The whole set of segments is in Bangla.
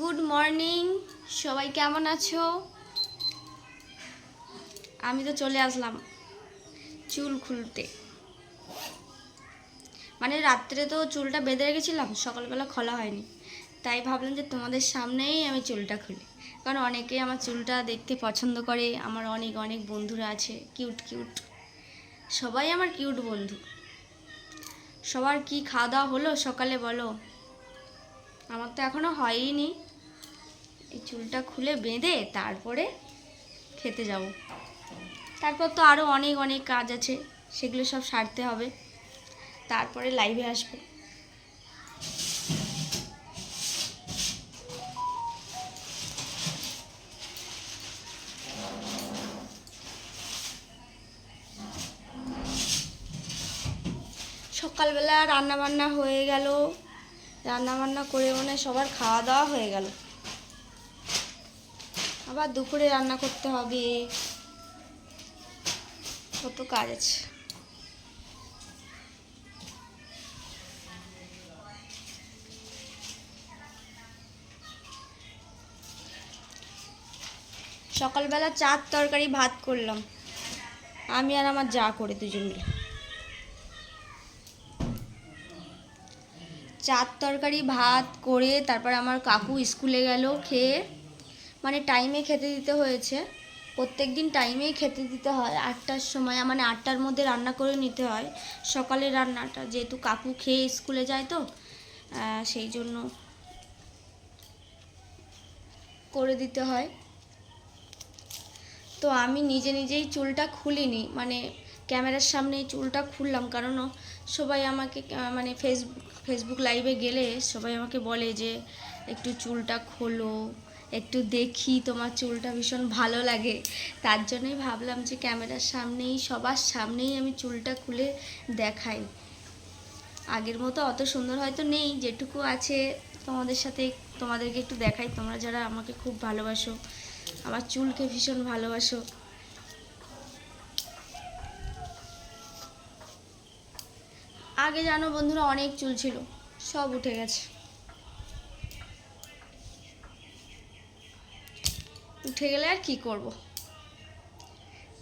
গুড মর্নিং সবাই কেমন আছো? আমি তো চলে আসলাম চুল খুলতে। মানে রাত্রে তো চুলটা বেঁধে রেখেছিলাম, সকালবেলা খোলা হয়নি। তাই ভাবলাম যে তোমাদের সামনেই আমি চুলটা খুলি। কারণ অনেকেই আমার চুলটা দেখতে পছন্দ করে, আমার অনেক অনেক বন্ধুরা আছে কিউট কিউট সবাই আমার কিউট বন্ধু। সবার কি খাওয়া দাওয়া হলো? সকালে বলো। আমার তো এখনও হয়ইনি এই চুলটা খুলে বেঁধে তারপরে খেতে যাব। তারপর তো আরও অনেক অনেক কাজ আছে, সেগুলো সব সারতে হবে। তারপরে লাইভে আসব। সকালবেলা রান্না বান্না হয়ে গেল। রান্না বান্না করে মনে সবার খাওয়া দাওয়া হয়ে গেল। আবার দুপুরে রান্না করতে হবে। কত কাজ আছে। সকালবেলা চার তরকারি ভাত করলাম। আমি আর আমার যা করে দুজন মিলে। চার তরকারি ভাত করে তারপর আমার কাকু স্কুলে গেল, খেয়ে মানে টাইমে খেতে দিতে হয়েছে। প্রত্যেক দিন টাইমেই খেতে দিতে হয়। আটটার সময় মানে আটটার মধ্যে রান্না করে নিতে হয়। সকালের রান্নাটা যেহেতু কাকু খেয়ে স্কুলে যায় তো সেই জন্য করে দিতে হয়। তো আমি নিজে নিজেই চুলটা খুলিনি। মানে ক্যামেরার সামনে এই চুলটা খুললাম। কারণ সবাই আমাকে মানে ফেসবুক ফেসবুক লাইভে গেলে সবাই আমাকে বলে যে, একটু চুলটা খোলো। একটু দেখি তোমার চুলটা ভীষণ ভালো লাগে। তার জন্যই ভাবলাম যে ক্যামেরার সামনেই, সবার সামনেই আমি চুলটা খুলে দেখাই। আগের মতো অত সুন্দর হয়তো নেই, যেটুকু আছে তোমাদের সাথে তোমাদেরকে একটু দেখাই। তোমরা যারা আমাকে খুব ভালোবাসো, আমার চুলকে ভীষণ ভালোবাসো। আগে জানো বন্ধুরা অনেক চুল ছিল, সব উঠে গেছে। উঠে গেলে আর কি করব?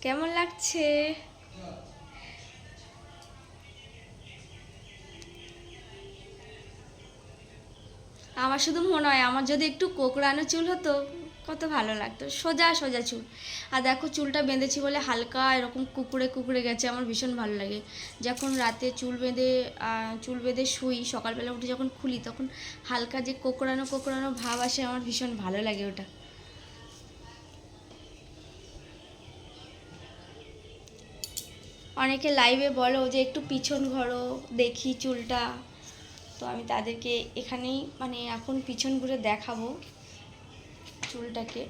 কেমন লাগছে? আমার শুধু মনে হয়, আমার যদি একটু কোকড়ানো চুল হতো, কত ভালো লাগতো। সোজা সোজা চুল। আর দেখো, চুলটা বেঁধেছি বলে হালকা এরকম কুকুরে কুকুরে গেছে, আমার ভীষণ ভালো লাগে। যখন রাতে চুল বেঁধে চুল বেঁধে শুই, সকালবেলা উঠে যখন খুলি, তখন হালকা যে কোকড়ানো কোকড়ানো ভাব আসে, আমার ভীষণ ভালো লাগে ওটা। অনেকে লাইভে বলো যে একটু পিছন ঘরো, দেখি চুলটা। তো আমি তাদেরকে এখানেই মানে এখন পিছন ঘুরে দেখাবো চুলটাকে।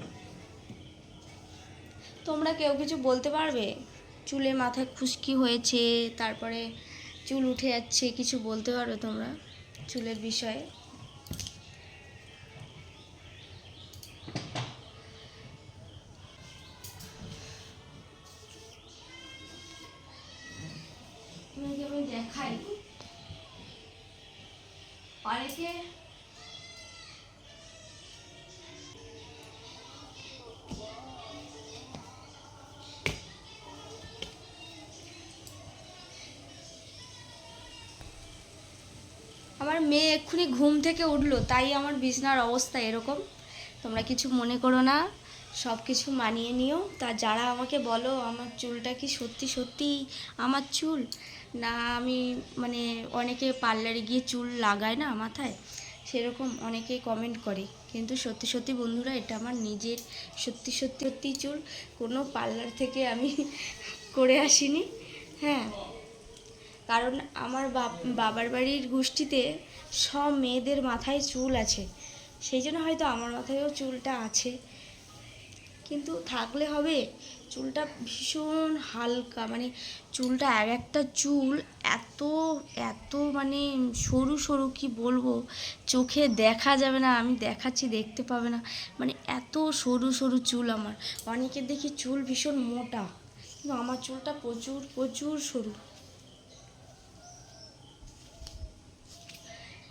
তোমরা কেউ কিছু বলতে পারবে? চুলে মাথায় খুশকি হয়েছে, তারপরে চুল উঠে যাচ্ছে, কিছু বলতে পারবে তোমরা চুলের বিষয়ে? দেখাই অনেকে আমার মেয়ে এক্ষুনি ঘুম থেকে উঠল, তাই আমার বিছনার অবস্থা এরকম। তোমরা কিছু মনে করো না সব কিছু মানিয়ে নিও। তা যারা আমাকে বলো, আমার চুলটা কি সত্যি সত্যি আমার চুল? না, আমি মানে অনেকে পার্লারে গিয়ে চুল লাগায় না মাথায়, সেরকম অনেকে কমেন্ট করে। কিন্তু সত্যি সত্যি বন্ধুরা, এটা আমার নিজের সত্যি সত্যি সত্যি চুল, কোনো পার্লার থেকে আমি করে আসিনি হ্যাঁ। কারণ আমার বাবার বাড়ির গোষ্ঠীতে সব মেয়েদের মাথায় চুল আছে, সেই জন্য হয়তো আমার মাথায়ও চুলটা আছে। কিন্তু থাকলে হবে চুলটা ভীষণ হালকা মানে চুলটা এক একটা চুল এত এত মানে সরু সরু কি বলব? চোখে দেখা যাবে না, আমি দেখাচ্ছি, দেখতে পাবে না। মানে এত সরু সরু চুল আমার। অনেকের দেখি চুল ভীষণ মোটা, কিন্তু আমার চুলটা প্রচুর প্রচুর সরু।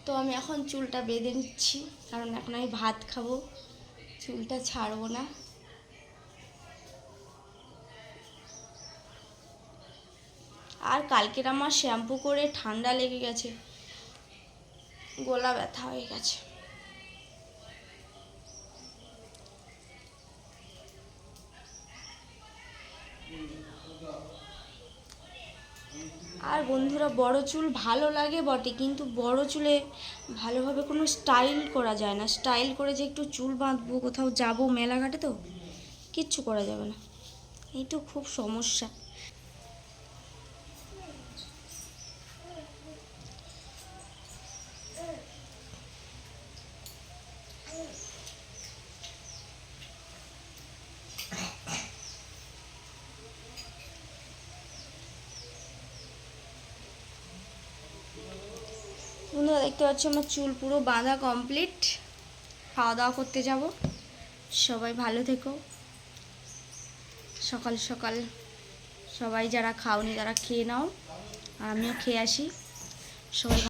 তো আমি এখন চুলটা বেঁধে নিচ্ছি, কারণ এখন আমি ভাত খাব। চুলটা ছাড়বো না আর কালকের আমার শ্যাম্পু করে ঠান্ডা লেগে গেছে। গলা ব্যথা হয়ে গেছে। আর বন্ধুরা, বড় চুল ভালো লাগে বটে, কিন্তু বড় চুলে ভালোভাবে কোনো স্টাইল করা যায় না। স্টাইল করে যে একটু চুল বাঁধবো, কোথাও যাব মেলাঘাটে তো, কিচ্ছু করা যাবে না। এই তো খুব সমস্যা বন্ধুরা দেখতে পাচ্ছ আমার চুল পুরো বাঁধা কমপ্লিট খাওয়া দাওয়া করতে যাব। সবাই ভালো থেকো। সকাল সকাল সবাই যারা খাওনি তারা খেয়ে নাও। আর আমিও খেয়ে আসি। সবাই